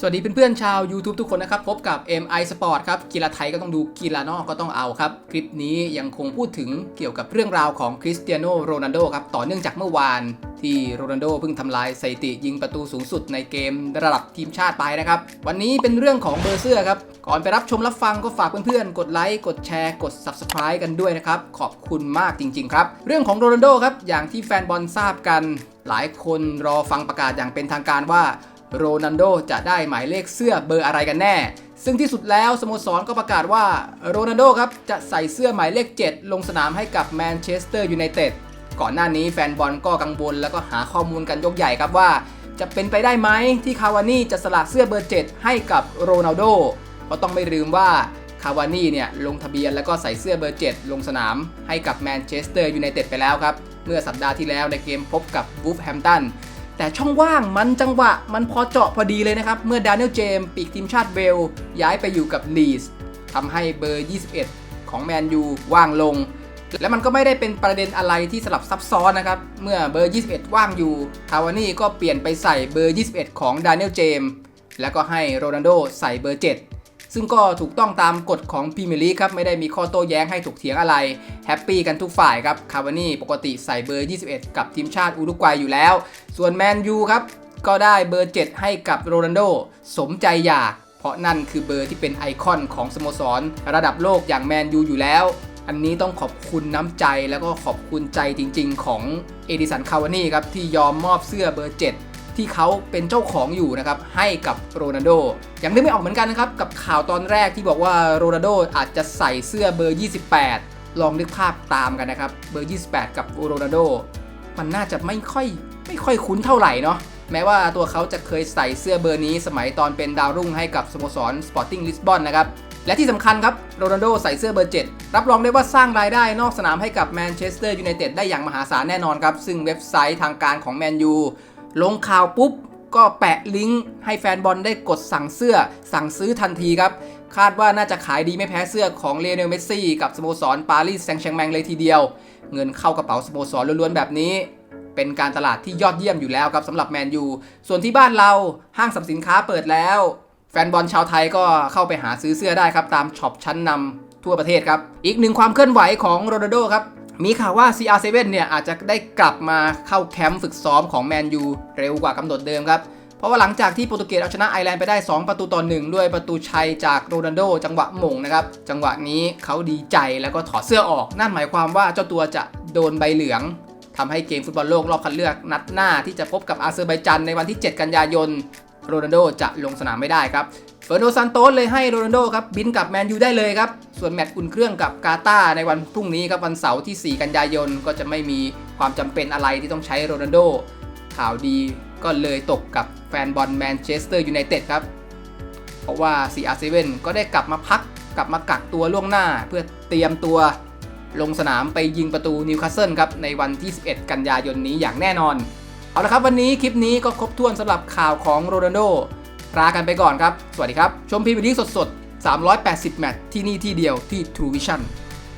สวัสดีเพื่อนๆชาว YouTube ทุกคนนะครับ พบกับ MI Sport ครับ กีฬาไทยก็ต้องดูกีฬานอกก็ต้องเอาครับ คลิปนี้ยังคงพูดถึงเกี่ยวกับเรื่องราวของคริสเตียโนโรนัลโดครับ ต่อเนื่องจากเมื่อวานที่โรนัลโดเพิ่งทำลายสถิติยิงประตูสูงสุดในเกมระดับทีมชาติไปนะครับ วันนี้เป็นเรื่องของเบอร์เสื้อครับ ก่อนไปรับชมรับฟังก็ฝากเพื่อนๆ กดไลค์กดแชร์กด Subscribe กันด้วยนะครับ ขอบคุณมากจริงๆครับ เรื่องของโรนัลโดครับอย่างที่แฟนบอลทราบกัน หลายคนรอฟังประกาศอย่างเป็นทางการว่า โรนัลโดจะได้หมายเลขเสื้อเบอร์อะไรกันแน่ ซึ่งที่สุดแล้วสโมสรก็ประกาศว่าโรนัลโดครับจะใส่เสื้อหมายเลข 7 ลงสนามให้กับแมนเชสเตอร์ยูไนเต็ดก่อนหน้านี้แฟนบอลก็กังวลแล้วก็หาข้อมูลกันยกใหญ่ครับว่า จะเป็นไปได้ไหมที่คาวานี่จะสละเสื้อเบอร์ 7 ให้กับโรนัลโดเพราะต้องไม่ลืมว่าคาวานี่เนี่ยลงทะเบียนแล้วก็ใส่เสื้อเบอร์ 7 ลงสนามให้กับแมนเชสเตอร์ยูไนเต็ดไปแล้วครับ เมื่อสัปดาห์ที่แล้วในเกมพบกับวูฟแฮมตัน แต่ช่องว่างมันจังหวะมันพอเจาะพอดีเลยนะครับ เมื่อดานิเอลเจมส์ปีกทีมชาติเวล ย้ายไปอยู่กับลีสทำให้เบอร์ 21 ของแมนยูว่างลง และมันก็ไม่ได้เป็นประเด็นอะไรที่สลับซับซ้อนนะครับ เมื่อเบอร์ 21 ว่างอยู่คาวานี่ก็เปลี่ยนไปใส่เบอร์ 21 ของดานิเอลเจมส์แล้วก็ให้โรนัลโดใส่เบอร์ 7 ซึ่งก็ถูกต้องตามกฎของพรีเมียร์ลีกครับไม่ได้มีข้อโต้แย้งให้ถกเถียงอะไรแฮปปี้กันทุกฝ่ายครับคาวานี่ปกติใส่เบอร์ 21 กับทีมชาติอุรุกวัยอยู่แล้ว ส่วนแมนยูครับก็ได้เบอร์ 7 ให้กับโรนัลโดสมใจอยากเพราะนั่นคือเบอร์ที่เป็นไอคอนของสโมสร ระดับโลกอย่างแมนยูอยู่แล้ว อันนี้ต้องขอบคุณน้ำใจแล้วก็ขอบคุณใจจริง ๆ ของเอดิสันคาวานี่ครับที่ยอมมอบเสื้อเบอร์ 7 ที่เขาเป็นเจ้าของอยู่นะครับให้กับโรนัลโดยังนึกไม่ออกเหมือนกันนะครับกับข่าวตอนแรกที่บอกว่าโรนัลโดอาจจะใส่เสื้อเบอร์ 28 ลองนึกภาพตามกันนะครับเบอร์ 28 กับโรนัลโดมันน่าจะไม่ค่อยไม่ค่อยคุ้นเท่าไหร่เนาะแม้ว่าตัวเขาจะเคยใส่เสื้อเบอร์นี้สมัยตอนเป็นดาวรุ่งให้กับสโมสรสปอร์ติ้งลิสบอนนะครับและที่สำคัญครับโรนัลโดใส่เสื้อเบอร์ 7 รับรองได้ว่าสร้างรายได้นอกสนามให้กับแมนเชสเตอร์ยูไนเต็ดได้อย่างมหาศาลแน่นอนครับ ซึ่งเว็บไซต์ทางการของแมนยู ลงข่าวปุ๊บก็แปะลิงก์ให้แฟนบอลได้กดสั่งเสื้อสั่งซื้อทันทีครับ คาดว่าน่าจะขายดีไม่แพ้เสื้อของเลเนลเมสซี่กับสโมสรปารีสแซงต์แชร์แมงเลยทีเดียว เงินเข้ากระเป๋าสโมสรล้วนๆแบบนี้ เป็นการตลาดที่ยอดเยี่ยมอยู่แล้วครับสำหรับแมนยูส่วนที่บ้านเราห้างสรรพสินค้าเปิดแล้ว แฟนบอลชาวไทยก็เข้าไปหาซื้อเสื้อได้ครับตามช็อปชั้นนำทั่วประเทศครับ อีกหนึ่งความเคลื่อนไหวของโรนัลโดครับ มีข่าวว่า CR7 เนี่ยอาจจะได้กลับมาเข้าแคมป์ฝึกซ้อมของแมนยูเร็วกว่ากำหนดเดิมครับ เพราะว่าหลังจากที่โปรตุเกสเอาชนะไอร์แลนด์ไปได้ 2 ประตูต่อ1ด้วยประตูชัยจากโรนัลโด จังหวะหม่งนะครับ จังหวะนี้เขาดีใจแล้วก็ถอดเสื้อออก นั่นหมายความว่าเจ้าตัวจะโดนใบเหลืองทำให้เกมฟุตบอลโลกรอบคัดเลือกนัดหน้าที่จะพบกับอาเซอร์ไบจันในวันที่ 7 กันยายนโรนัลโดจะลงสนามไม่ได้ครับ เฟอร์โนซันโตสเลยให้โรนัลโดครับบินกับแมนยูได้เลยครับ ส่วนแมตช์อุ่นเครื่องกับกาตาในวันพรุ่งนี้ครับวันเสาร์ที่ 4 กันยายนก็จะไม่มีความจำเป็นอะไรที่ต้องใช้โรนัลโดข่าวดีก็เลยตกกับแฟนบอลแมนเชสเตอร์ยูไนเต็ดครับ เพราะว่า CR7 ก็ได้กลับมาพักกลับมากักตัวล่วงหน้า เพื่อเตรียมตัวลงสนามไปยิงประตูนิวคาสเซิลครับในวันที่ 11 กันยายนนี้อย่างแน่นอน เอาละครับวันนี้คลิปนี้ก็ครบถ้วนสำหรับข่าวของโรนัลโด ลากันไปก่อนครับ สวัสดีครับ ชมพรีเมียร์ลีกสดๆ 380 แมตช์ที่นี่ที่เดียวที่ True Vision